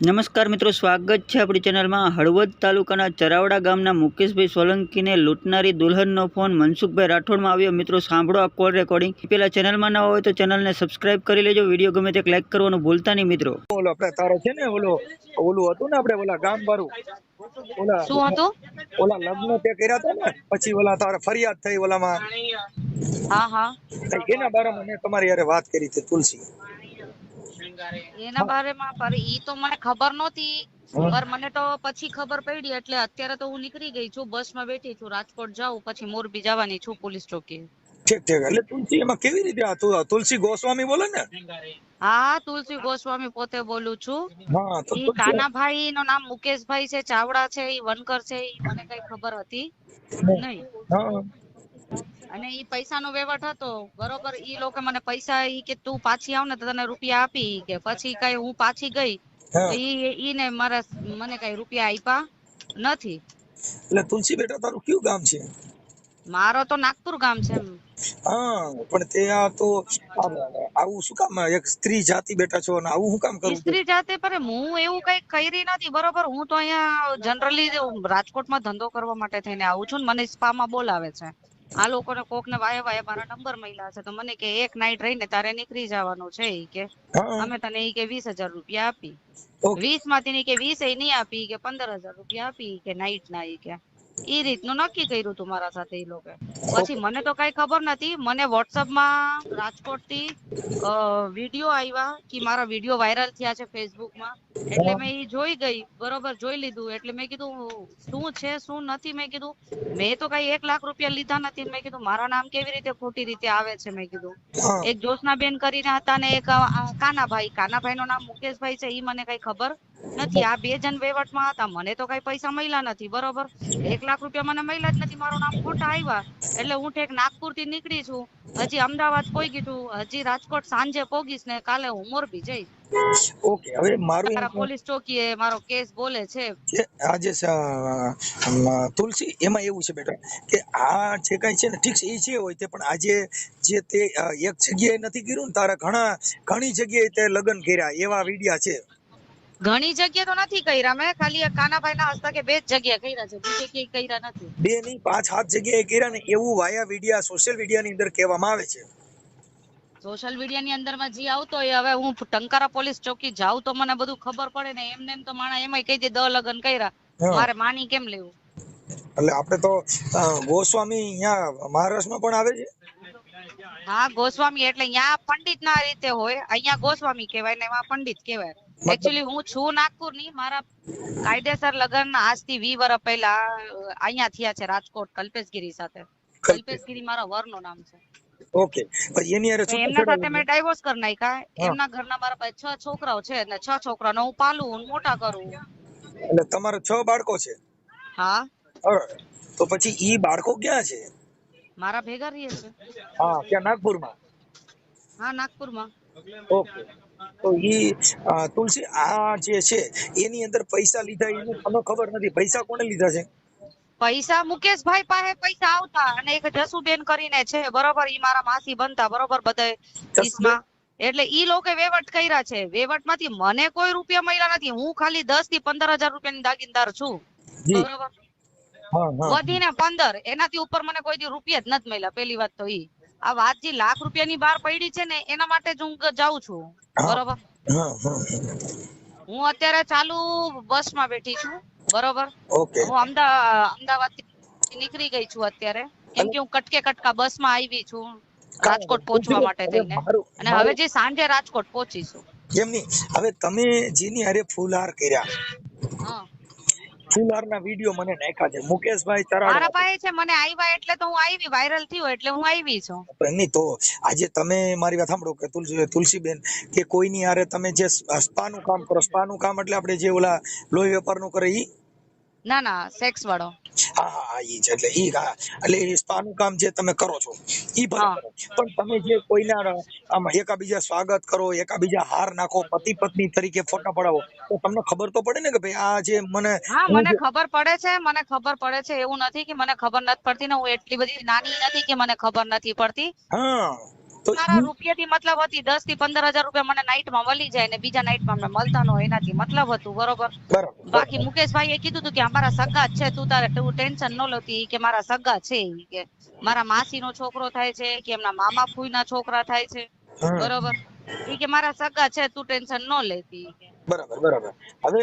નમસ્કાર મિત્રો સ્વાગત છે આપણી ચેનલમાં. હળવદ તાલુકાના ચરાવડા ગામના મુકેશભાઈ સોલંકીને લૂંટનારી દુલ્હનનો ફોન મનસુખભાઈ રાઠોડમાં આવ્યો. મિત્રો સાંભળો આ કોલ રેકોર્ડિંગ પેલા ચેનલમાં ના હોય તો ચેનલને સબસ્ક્રાઇબ કરી લેજો. વીડિયો ગમે તે લાઈક કરવાનું ભૂલતા નહીં મિત્રો. ઓલો આપણે તારો છે ને ઓલો ઓલું હતું ને આપણે ઓલા ગામ બારું ઓલા શું હતું? ઓલા લગ્ન તે કર્યા હતા ને? પછી ઓલા તારે ફરિયાદ થઈ ઓલામાં. હા હા. એના બારામાં મેં તમારી યારે વાત કરી હતી તુલસી. એના બારેમાં પર ઈ તો મને ખબર નહોતી. પર મને તો પછી ખબર પડી એટલે અત્યારે તો હું નીકળી ગઈ છું બસમાં બેઠી છું રાજકોટ જાઉં પછી મોરબી જવાની છું પોલીસ ચોકી ઠીક ઠીક. એટલે તુલસી એમાં કેવી રીતે આ તુલસી ગોસ્વામી બોલે ને? હા તુલસી ગોસ્વામી પોતે બોલું છું. હા તો કાનાભાઈ નું નામ મુકેશભાઈ છે ચાવડા છે ઈ વનકર છે ઈ મને કઈ ખબર હતી. નહીં. હા. અને ઈ પૈસાનો વહીવટ હતો બરોબર ઈ લોકો મને પૈસા ઈ કે તું પાછી આવ ને તો તને રૂપિયા આપી કે પછી કઈ હું પાછી ગઈ હા. તો ઈ ઈને મારા મને કઈ રૂપિયા આપ્યા નથી. એટલે તુલસી બેટા તારું કયું ગામ છે? મારો તો નાગપુર ગામ છે હા પણ તે આ તો આવું શું કામ એક સ્ત્રી જાતિ બેટા છો અને આવું શું કામ કરું સ્ત્રી જાતે પર હું એવું કઈ કરી નથી બરોબર હું તો અહીંયા જનરલી રાજકોટમાં ધંધો કરવા માટે થઈને આવું છું ને મને સ્પામાં બોલાવે છે. આ લોકોને કોક ને વાય વાય મારા નંબર મળ્યા છે. તો મને કે એક નાઈટ રહીને તારે નીકળી જવાનું છે ઈ કે. અમે તને ઈ કે વીસ હજાર રૂપિયા આપી. વીસમાંથી કે વીસ એ નહીં આપી કે પંદર હજાર રૂપિયા આપી કે નાઈટ ના ઈ કે. ઈ રીતનું નક્કી કર્યું તું મારા સાથે એ લોકો. પછી મને તો કઈ ખબર નથી મને વોટ્સઅપમાં રાજકોટથી વીડિયો આવ્યા કે મારા વીડિયો વાયરલ થયા છે ફેસબુકમાં એટલે મેં ઈ જોઈ ગઈ બરોબર જોઈ લીધું. એટલે મેં કીધું શું છે શું નથી મેં કીધું. મેં તો કઈ એક લાખ રૂપિયા લીધા નથી. મેં કીધું મારા નામ કેવી રીતે ખોટી રીતે આવે છે? મેં કીધું. એક એક જોશનાબેન કરીને હતા ને એક કાના ભાઈ કાનાભાઈ. કાનાભાઈ નું નામ મુકેશભાઈ છે એ મને કઈ ખબર નથી આ બે જણ વહીવટમાં હતા. મને તો કઈ પૈસા મળ્યા નથી બરોબર? એક લાખ રૂપિયા મને મળ્યા જ નથી. મારું નામ ખોટા આવ્યા. એટલે હું ઠેક નાગપુરથી નીકળી છું. હજી અમદાવાદ પોગી છું. હજી રાજકોટ સાંજે પોગીશ ને કાલે હું મોરબી જઈશ. ઓકે હવે મારું પોલીસ ચોકીએ મારો કેસ બોલે છે. આજે આ જે તુલસી એમાં એવું છે બેટા કે આ જે કઈ છે ને ઠીક છે એ છે હોય તે પણ આજે જે તે એક જગ્યાએ નથી કર્યું ને તારા ઘણા ઘણી જગ્યાએ તે લગ્ન કર્યા એવા વિડિયા છે. ઘણી જગ્યા તો નથી કર્યા. મેં ખાલી કાનાભાઈ ના હસ્તકે બે જ જગ્યા કર્યા છે. બીજે ક્યાંય કર્યા નથી. બે નહીં પાંચ સાત જગ્યાએ કર્યા ને એવું વાયા વિડિયા સોશિયલ મીડિયાની અંદર કહેવામાં આવે છે. સોશિયલ મીડિયા ની અંદરમાં જે આવતો એ હવે હું ટંકારા પોલીસ ચોકી જાઉં તો મને બધું ખબર પડે ને એમને એમ તો માણા એમાંય કહી દે દ લગન કર્યા. મારે માની કેમ લેવું? એટલે આપણે તો ગોસ્વામી અહીંયા મહારાષ્ટ્રમાં પણ આવે છે? હા ગોસ્વામી એટલે અહીંયા પંડિત ના રીતે હોય. અહીંયા ગોસ્વામી કહેવાય ને એમાં પંડિત કહેવાય. એકચ્યુઅલી હું છું નાગપુરની મારા કાયદેસર લગ્ન આજથી વી વર્ષ પહેલા અહીંયા થયા છે રાજકોટ કલ્પેશગીરી સાથે. કલ્પેશગીરી મારા વરનું નામ છે. ઓકે. પણ એની અરે એમના સાથે મેં ડાયવોર્સ કરી નાખ્યા. એમના ઘરના મારા પાસે છ છોકરાઓ છે અને છ છોકરાઓને હું પાલું મોટા કરું. એટલે તમારા છ બાળકો છે? હા. તો પછી ઈ બાળકો ક્યાં છે? મારા ભેગા રહીએ છે. હા ક્યાં નાગપુરમાં? હા નાગપુરમાં. ઓકે. તો એ તુલસી આ જે છે એની અંદર પૈસા લીધા એનું મને ખબર નથી. પૈસા કોને લીધા છે? પૈસા મુકેશભાઈ પાસે પૈસા આવતા અને એક જસુબેન કરીને છે બરોબર? ઈ મારા માસી બનતા બરોબર? ઈસમાં. એટલે ઈ લોકો વેવટ કર્યા છે. વેવટમાંથી મને કોઈ રૂપિયા મળ્યા નથી. હું ખાલી દસથી પંદર હજાર રૂપિયા ની દાગીનદાર છું. બરોબર? વધીને પંદર. એનાથી ઉપર મને કોઈ દી રૂપિયા જ નથી મળ્યા. પેલી વાત તો ઈ. આ વાત જે લાખ રૂપિયાની બહાર પડી છે ને એના માટે જ હું જાઉં છું. બરોબર? હા અત્યારે ચાલુ બસમાં બેઠી છું. બરોબર? હું અમદાવાદ અમદાવાદથી નીકળી ગઈ છું અત્યારે. કેમ કે હું કટકે કટકા બસમાં આવી છું રાજકોટ પહોંચવા માટે થઈને અને હવે જે સાંજે રાજકોટ પહોંચીશું. એમ નહીં. હવે તમે જેની હારે ફૂલહાર કર્યા ફૂલહારના વીડિયો મને નાખ્યા છે. મુકેશભાઈ મારા પાસે છે મને આવ્યા એટલે તો હું આવી વાયરલ થયો એટલે હું આવી છું. નહીં તો આજે તમે મારી વાત સાંભળો કે તુલસી તુલસીબેન કે કોઈની હારે તમે જે સ્પાનું કામ કરો સ્પાનું કામ એટલે આપણે જે ઓલા લોહી વેપારનું કરે ઈ ના ના સેક્સ વાળો. હા હા ઈ છે એટલે ઈ એટલે એ સ્પાનું કામ જે તમે કરો છો ઈ ભલે પણ તમે જે કોઈના આમ એકાબીજા સ્વાગત કરો એકાબીજા હાર નાખો પતિ પત્ની તરીકે ફોટા પડાવો તો તમને ખબર તો પડે ને કે ભાઈ આ જે મને હા મને ખબર પડે છે મને ખબર પડે છે એવું નથી કે મને ખબર નથી પડતી ને હું એટલી બધી નાની નથી કે મને ખબર નથી પડતી. હા. મારા રૂપિયાથી મતલબ હતી દસથી પંદર હજાર રૂપિયા મને નાઈટમાં મળી જાય ને બીજા નાઈટમાં મને મળતા ન હોય એનાથી મતલબ હતું બરોબર? બાકી મુકેશભાઈ એ કીધું હતું કે અમારા સગા છે તું તારે તું ટેન્શન ન લેતી કે મારા સગા છે કે મારા માસીનો છોકરો થાય છે કે એમના મામા ફૂઈના છોકરા થાય છે બરોબર? કે મારા સગા છે તું ટેન્શન ન લેતી. બરાબર બરાબર. હવે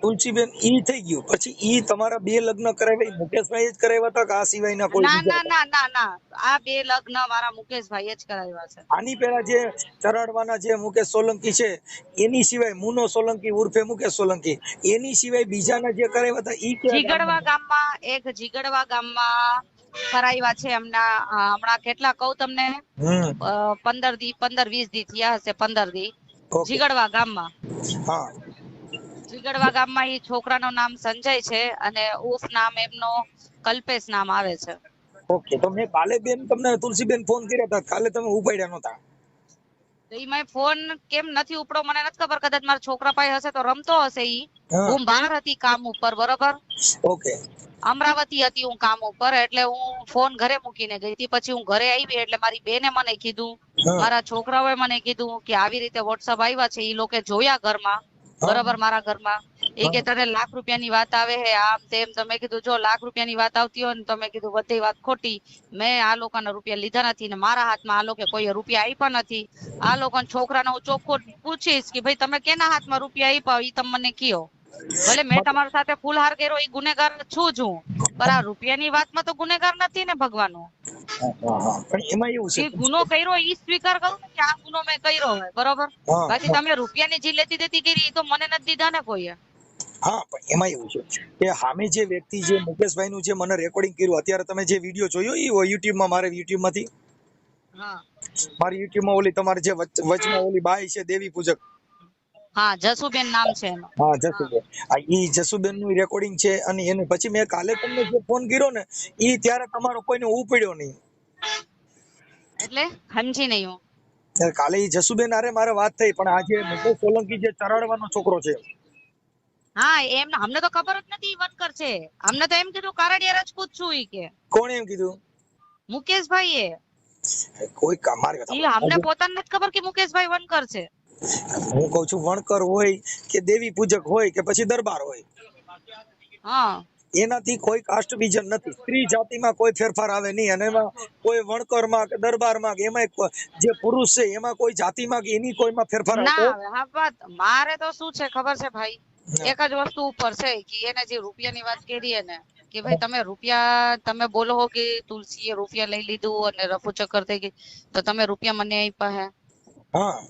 તુલસીબેન ઈ થઈ ગયું. પછી ઈ તમારા બે લગ્ન કરાવ્યા મુકેશભાઈ જ કરાવ્યા હતા કે આ સિવાયના કોઈ ના ના ના ના ના. આ બે લગ્ન મારા મુકેશભાઈ જ કરાવ્યા છે. આની પહેલા જે ચરાડવાના જે મુકેશ સોલંકી છે એની સિવાય મુનો સોલંકી ઉર્ફે મુકેશ સોલંકી એની સિવાય બીજાના જે કરાવ્યા હતા ઈ જીગડવા ગામમાં એક જીગડવા ગામમાં કરાવ્યા છે એમના હમણાં કેટલા કહું તમને? પંદર દી પંદર વીસ દી થયા હશે પંદર દી. જીગડવા ગામમાં. હા. જીગડવા ગામમાં એ છોકરાનું નામ સંજય છે અને ઉર્ફ નામ એમનો કલ્પેશ નામ આવે છે. ઓકે તો મેં કાલે બેન તમને તુલસીબેન ફોન કર્યા હતા કાલે તમે ઉપાડ્યા નહોતા. ઈ મેં ફોન કેમ નથી ઉપડો મને નથી ખબર કદાચ મારા છોકરા પાસે હશે તો રમતો હશે ઈ. હું બહાર હતી કામ ઉપર બરોબર? ઓકે. અમરાવતી હતી હું કામ ઉપર એટલે હું ફોન ઘરે મૂકીને ગઈ હતી. પછી હું ઘરે આવી એટલે મારી બેને મને કીધું મારા છોકરાઓએ મને કીધું કે આવી રીતે વોટ્સઅપ આવ્યા છે એ લોકો જોયા ઘરમાં બરાબર મારા ઘરમાં. એ કે તને લાખ રૂપિયાની વાત આવે હે આમ તેમ. તમે કીધું જો લાખ રૂપિયાની વાત આવતી હોય ને તમે કીધું બધી વાત ખોટી. મેં આ લોકોના રૂપિયા લીધા નથી ને મારા હાથમાં આ લોકો કોઈ રૂપિયા આપ્યા નથી. આ લોકોના છોકરાને હું ચોખ્ખો પૂછીશ કે ભાઈ તમે કેના હાથમાં રૂપિયા આપ્યા? એ તમે મને કયો. ભલે મેં તમારી સાથે ફૂલહાર કર્યો એ ગુનેગાર છું જ હું. પણ આ રૂપિયાની વાતમાં તો ગુનેગાર નથી ને ભગવાનો. પણ એમાં એવું છે ગુનો કર્યો ઈ સ્વીકાર કરું ને કે આ ગુનો મેં કર્યો હોય બરોબર? બાકી તમે રૂપિયાની જે લેતી દેતી કરી તો મને નથી દીધા ને કોઈએ. હા પણ એમાં એવું છે કે સામે જે વ્યક્તિ જે મુકેશભાઈ નું જે મને રેકોર્ડિંગ કર્યું અત્યારે તમે જે વીડિયો જોયો એ યુટ્યુબમાં મારે યુટ્યુબમાંથી હા. મારી યુટ્યુબમાં ઓલી તમારે જે વચમાં ઓલી બાઈ છે દેવી પૂજક. હા જસુબેન નામ છે એનું. હા જસુબેન. આ ઈ જસુબેનનું રેકોર્ડિંગ છે અને એને પછી મેં કાલે તમને જે ફોન કર્યો ને ઈ ત્યારે તમારો કોઈને ઉપડ્યો નહીં. એટલે સમજી નહીં હું. કાલે ઈ જસુબેન આરે મારે વાત થઈ પણ આજે મુકેશ સોલંકી જે ચરાડવાનો છોકરો છે. હા એમ અમને તો ખબર જ નથી ઈ વનકર છે. અમને તો એમ કીધું કારડિયા રાજપૂત છું ઈ કે. કોણે એમ કીધું? મુકેશભાઈ એ કોઈ કમાર અમને પોતાને નથી ખબર કે મુકેશભાઈ વનકર છે. હું કઉ છું વણકર હોય કે દેવી પૂજક હોય કે પછી દરબાર હોય હા. એનાથી કોઈ કાસ્ટ વિઝન નથી. સ્ત્રી જાતિમાં કોઈ ફેરફાર આવે નહીં અને એમાં કોઈ વણકરમાં કે દરબારમાં કે એમાં જે પુરુષ છે એમાં કોઈ જાતિમાં કે એની કોઈમાં ફેરફાર ના મારે તો શું છે ખબર છે ભાઈ? એક જ વસ્તુ ઉપર છે કે એને જે રૂપિયાની વાત કરી ને કે ભાઈ તમે રૂપિયા તમે બોલો કે કે તુલસીએ રૂપિયા લઈ લીધું અને રફુ ચક્કર થઈ ગઈ તો તમે રૂપિયા મને આપ્યા હે. હા.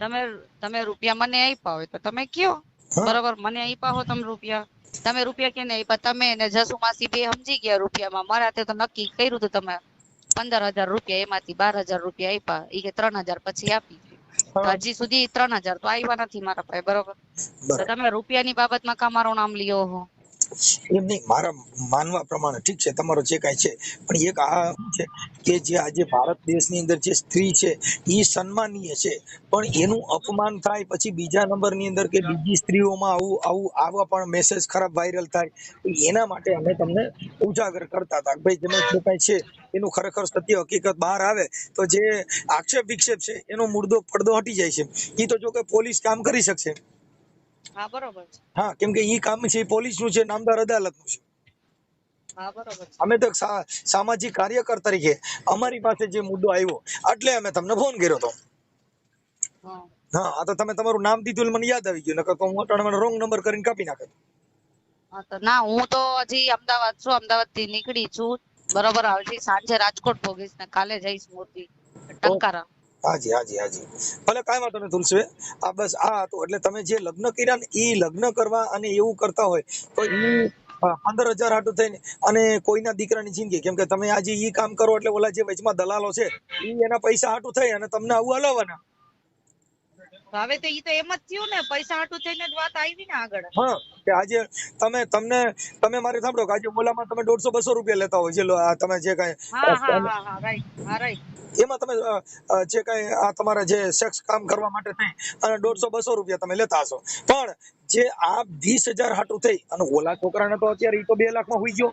તમે તમે રૂપિયા મને આપ્યા હોય તો તમે કયો. બરોબર મને આપ્યા હો તમે રૂપિયા. તમે રૂપિયા કેને આપ્યા? તમે ને જસુ માસી બે સમજી ગયા રૂપિયામાં. મારા તો નક્કી કર્યું હતું તમે. પંદર હજાર રૂપિયા એમાંથી બાર હજાર રૂપિયા આપ્યા. એ કે ત્રણ હજાર પછી આપી. હજી સુધી ત્રણ હજાર તો આવ્યા નથી મારા પાસે. બરોબર? તો તમે રૂપિયાની બાબતમાં કા મારું નામ લ્યો હો? એમ નહીં, મારા માનવા પ્રમાણે ઠીક છે, તમારો જે કાંઈ છે, પણ એક આ છે કે જે આજે ભારત દેશની અંદર જે સ્ત્રી છે એ સન્માનીય છે, પણ એનું અપમાન થાય પછી બીજા નંબરની અંદર કે બીજી સ્ત્રીઓમાં આવું આવું, આવા પણ મેસેજ ખરાબ વાયરલ થાય એના માટે અમે તમને ઉજાગર કરતા હતા ભાઈ જેમાં જે કાંઈ છે, એનું ખરેખર સત્ય હકીકત બહાર આવે, તો જે આક્ષેપ વિક્ષેપ છે, એનો મુર્દો પડદો હટી જાય છે. એ તો જો કે પોલીસ કામ કરી શકશે. હા બરોબર છે. હા કેમ કે ઈ કામ છે પોલીસનું છે નામદાર છે. હા બરોબર છે. અમે તો સામાજિક કાર્યકર તરીકે અમારી પાસે જે મુદ્દો આવ્યો એટલે અમે તમને ફોન કર્યો તો. હા. આ તો તમે તમારું નામ દીધું મને યાદ આવી ગયું નકર તો હું અટાણે રોંગ નંબર કરીને કાપી નાખત હા તો ના હું તો હજી અમદાવાદ છું અમદાવાદથી નીકળી છું. બરોબર હજી સાંજે રાજકોટ પોગીશ ને કાલે જઈશ મોરબી ટંકારા. હાજી હાજી હાજી. ભલે કાંઈ વાંધો નહીં તુલસી આ બસ આ હતું. એટલે તમે જે લગ્ન કર્યા ને એ લગ્ન કરવા અને એવું કરતા હોય, તો પંદર હજાર હાટું થઈને, અને કોઈના દીકરાની જિંદગી. કેમ કે તમે આજે ઈ કામ કરો એટલે ઓલા જે વચમાં દલાલો છે એ એના પૈસા હાટું થઈ અને તમને આવું હલાવવાના. હવે તો ઈ તો એમ જ થયું ને પૈસા હાટું થઈને જ વાત આવી ને આગળ. હા કે આજે તમે તમને તમે મારે સાંભળો કે આજે ઓલામાં તમે દોઢસો બસો રૂપિયા લેતા હોય છે તમે જે કાંઈ હા હા હા રાઈટ હા રાઈટ એમાં તમે જે કઈ આ તમારા જે સેક્સ કામ કરવા માટે થઈ અને દોઢસો બસો રૂપિયા તમે લેતા હશો. પણ જે આ વીસ હજાર હાટું થઈ અને ઓલા છોકરાને તો અત્યારે ઈ તો બે લાખમાં હોઈ ગયો.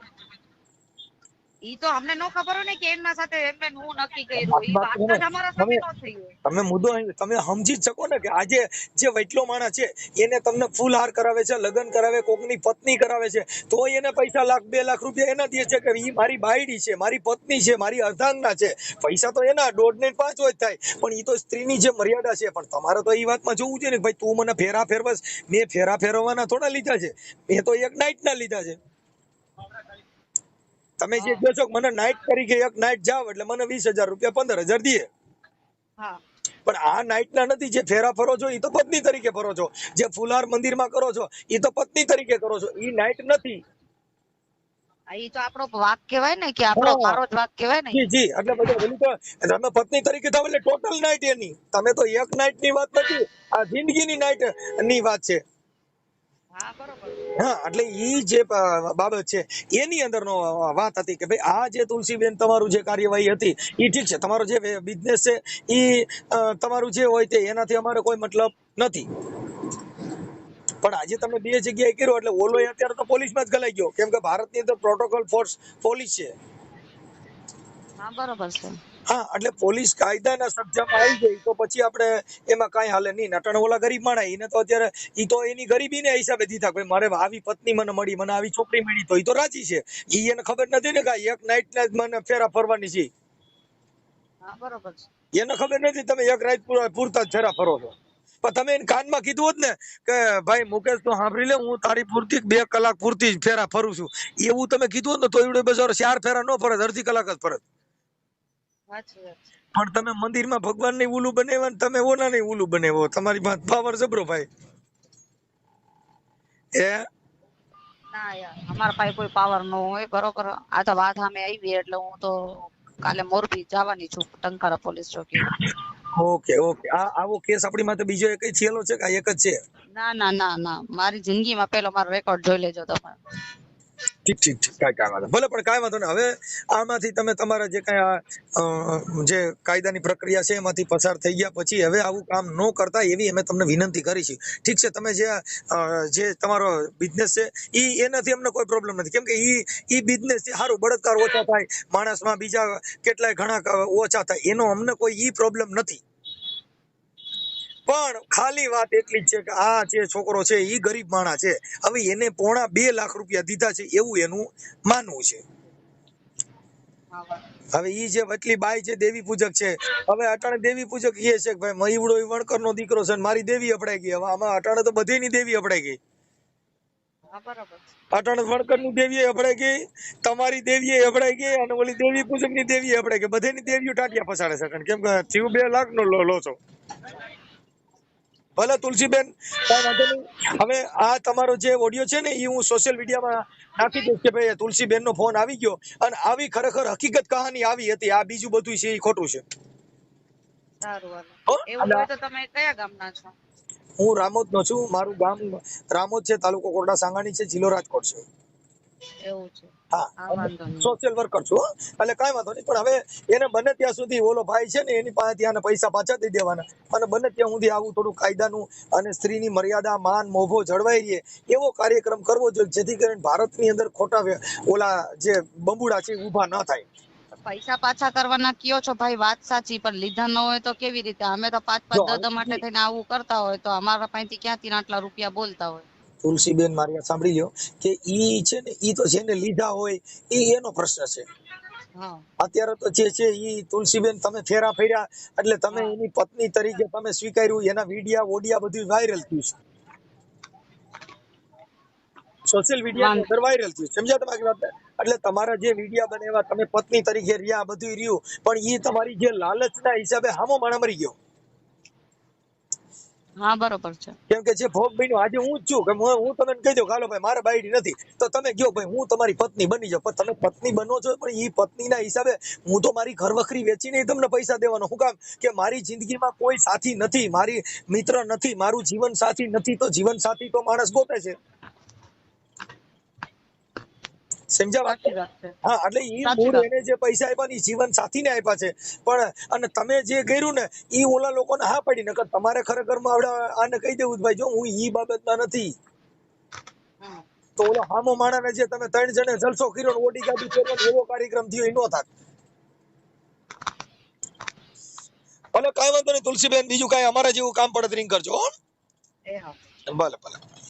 ઈ તો અમને નો ખબર હોય ને કે એમના સાથે એમને હું નક્કી કર્યું. ઈ વાત જ અમારા સામે નો થઈ હોય. તમે મુદ્દો તમે સમજી શકો ને કે આજે જે વૈટલો માણસ છે એને તમને ફૂલહાર કરાવે છે લગ્ન કરાવે કોકની પત્ની કરાવે છે તો એને પૈસા લાખ બે લાખ રૂપિયા એના દે છે કે ઈ મારી બાયડી છે મારી પત્ની છે મારી અર્ધાંગના છે. પૈસા તો એના દોઢ ને પાંચ હોય થાય. પણ ઈ તો સ્ત્રીની જે મર્યાદા છે પણ તમારે તો એ વાતમાં જોવું છે ને ભાઈ તું મને ફેરા ફેરવસ મેં ફેરા ફેરવવાના થોડા લીધા છે. મેં તો એક નાઇટ ના લીધા છે. તમે જે જો છો મને નાઇટ તરીકે એક નાઇટ જાવ એટલે મને વીસ હજાર રૂપિયા પંદર હજાર દે પણ આ નાઇટ ના નથી જે ફેરા ફરો છો એ તો પત્ની તરીકે ફરો છો. જે ફુલાર મંદિરમાં કરો છો એ તો પત્ની તરીકે કરો છો. એ નાઇટ નથી. ઈ તો આપણો વાક કહેવાય ને કે આપણો મારો જ વાક કહેવાય ને. જી જી એટલે બધું પેલું તો તમે પત્ની તરીકે થાવ એટલે ટોટલ નાઇટ એની. તમે તો એક નાઇટની વાત નથી આ જિંદગીની નાઇટની વાત છે. કાર્યવાહી હતી એ ઠીક છે. તમારો જે બિઝનેસ છે, ઈ તમારું જે હોય તે એનાથી અમારે કોઈ મતલબ નથી. પણ આજે તમે બે જગ્યાએ કર્યો, એટલે ઓલો અત્યારે તો પોલીસમાં જ ગલાઈ ગયો. કેમ કે ભારતની અંદર પ્રોટોકોલ ફોર્સ પોલીસ છે. હા બરોબર છે. હા એટલે પોલીસ કાયદાના સબ્જામાં આવી ગઈ તો પછી આપણે એમાં કાંઈ હાલે નહીં. નટણ ઓલા ગરીબ માણા એને તો અત્યારે એ તો એની ગરીબીને હિસાબે દીધા ભાઈ મારે આવી પત્ની મને મળી મને આવી છોકરી મળી તો એ તો રાજી છે. ઈ એને ખબર નથી ને કાંઈ એક નાઈટના જ મને ફેરા ફરવાની છે. હા બરોબર છે. એને ખબર નથી તમે એક રાત પૂરતા જ ફેરા ફરો છો. પણ તમે એને કાનમાં કીધું હોત ને કે ભાઈ મુકેશ તો સાંભળી લે હું તારી પૂરતી બે કલાક પૂરતી જ ફેરા ફરું છું. એવું તમે કીધું હોત ને તો એવડે બજાર ચાર ફેરા ન ફરત અડધી કલાક જ ફરત પણ તમે મંદિરમાં ભગવાનની ઉલું બનાવ્યા ને તમે ઓના ની ઉલું બનાવો. તમારી પાસે પાવર જબરો ભાઈ. એ ના યાર અમારા પાસે કોઈ પાવર નો હોય બરોબર. આ તો વાત સામે આવી એટલે હું તો કાલે મોરબી જવાની છું ટંકારા પોલીસ ચોકી. Okay okay. આ આવો કેસ આપણી માથે બીજો એક છેલો છે કે એક જ છે? ના ના ના ના. મારી જિંદગીમાં પેલો મારો રેકોર્ડ જોઈ લેજો તમે. ઠીક ઠીક ઠીક, કાંઈ કાંઈ વાંધો ભલે, પણ કાંઈ વાંધો નહીં. હવે આમાંથી તમે તમારા જે કાંઈ જે કાયદાની પ્રક્રિયા છે, એમાંથી પસાર થઈ ગયા પછી હવે આવું કામ ન કરતા એવી અમે તમને વિનંતી કરી છે. ઠીક છે, તમે જે જે તમારો બિઝનેસ છે એ એનાથી અમને કોઈ પ્રોબ્લેમ નથી. કેમ કે એ બિઝનેસથી સારું, બળતકાર ઓછા થાય, માણસમાં બીજા કેટલાય ઘણા ઓછા થાય. એનો અમને કોઈ ઈ પ્રોબ્લેમ નથી. પણ ખાલી વાત એટલી જ છે કે આ જે છોકરો છે એ ગરીબ માણા છે. હવે એને પોણા બે લાખ રૂપિયા દીધા છે એવું એનું માનવું છે. હવે ઈ જે વટલી બાઈ છે દેવી પૂજક છે. હવે અટાણે દેવી પૂજક કહે છે કે ભાઈ મહીવડો વણકર નો દીકરો છે મારી દેવી અપડાઈ ગઈ. હવે આમાં અટાણે તો બધીની દેવી અપડાઈ ગઈ. હા વણકરની દેવી અપડાઈ ગઈ તમારી દેવી અપડાઈ ગઈ અને ઓલી દેવી પૂજકની દેવી અપડાઈ ગઈ. બધીની દેવીઓ ટાટિયા ફસાડે છે. કેમ કે જીવ બે લાખ નો લો છો ભલે તુલસીબેન કાંઈ વાંધો નહીં. હવે આ તમારો જે ઓડિયો છે ને એ હું સોશિયલ મીડિયામાં નાખી દઈશ કે ભાઈ તુલસીબેન નો ફોન આવી ગયો. અને આવી ખરેખર હકીકત કહાની આવી હતી આ બીજું બધું છે એ ખોટું છે. સારું હાલો. હો? એવું હોય તો તમે કયા ગામના છો? હું રામોદ નો છું. મારું ગામ રામોદ છે તાલુકો કોરડા સાંગાણી છે જિલ્લો રાજકોટ છે. એવું છે. હા. સોશિયલ વર્કર છું એટલે કાંઈ વાંધો નહીં. પણ હવે એને બને ત્યાં સુધી ઓલો ભાઈ છે ને એની પાસે ત્યાં પૈસા પાછા દઈ દેવાના. અને બને ત્યાં સુધી આવું થોડું કાયદાનું અને સ્ત્રીની મર્યાદા માન મોભો જળવાઈ રહે એવો કાર્યક્રમ કરવો જોઈએ જેથી કરીને ભારતની અંદર ખોટા ઓલા જે બંબુડા છે ઊભા ઊભા ન થાય. પૈસા પાછા કરવાના કયો છો? ભાઈ વાત સાચી પણ લીધા ન હોય તો કેવી રીતે? અમે તો પાંચ પાંચ દસ માટે થઈને આવું કરતા હોય તો અમારા પાસેથી ક્યાંથી આટલા રૂપિયા બોલતા હોય? તુલસીબેન મારી સાંભળી લ્યો કે ઈ છે ને ઈ તો જેને લીધા હોય ઈ એનો પ્રશ્ન છે. અત્યારે તો જે છે ઈ તુલસીબેન તમે ફેરા ફેર્યા એટલે તમે એની પત્ની તરીકે તમે સ્વીકાર્યું એના વિડિયા ઓડિયા બધું વાયરલ થયું છે. સોશિયલ મીડિયા અંદર વાયરલ થયું સમજ્યા તમારી વાત? એટલે તમારા જે વિડિયા બનેવા તમે પત્ની તરીકે રહ્યા બધું રહ્યું પણ ઈ તમારી જે લાલચના હિસાબે હામો માણા મરી ગયો. હા, બરોબર છે. કેમ કે જે ભોગ બન્યો, આજે હું છું, કે હું તમને કહી દઉં કાલો ભાઈ, મારે બાયડી નથી. તો તમે કયો ભાઈ, હું તમારી પત્ની બની જાઉં. પણ તમે પત્ની બનો છો, પણ ઈ પત્નીના હિસાબે હું તો મારી ઘર વખરી વેચીને તમને પૈસા દેવાનો. હું કામ? કે મારી જિંદગીમાં કોઈ સાથી નથી, મારી મિત્ર નથી, મારું જીવન સાથી નથી, તો જીવન સાથી તો માણસ ગોતે છે. છે. હા એટલે એ મૂળ એને જે પૈસા આપ્યા ને જીવન સાથીને આપ્યા છે. પણ અને તમે જે કર્યું ને એ ઓલા લોકોને હા પડી. નકર તમારે ખરેખરમાં આવડે આને કહી દેવું ભાઈ જો હું ઈ બાબતમાં નથી. તો ઓલો હામો માણાને જે તમે ત્રણ જણે જલસો કર્યો ને ઓડી ગાડી ફેરવાનો એવો કાર્યક્રમ થયો એ નો થાત. ભલે કાંઈ વાંધો નહીં તુલસીબેન બીજું કાંઈ અમારા જેવું કામ પડે તો કરજો ભલે ભલે.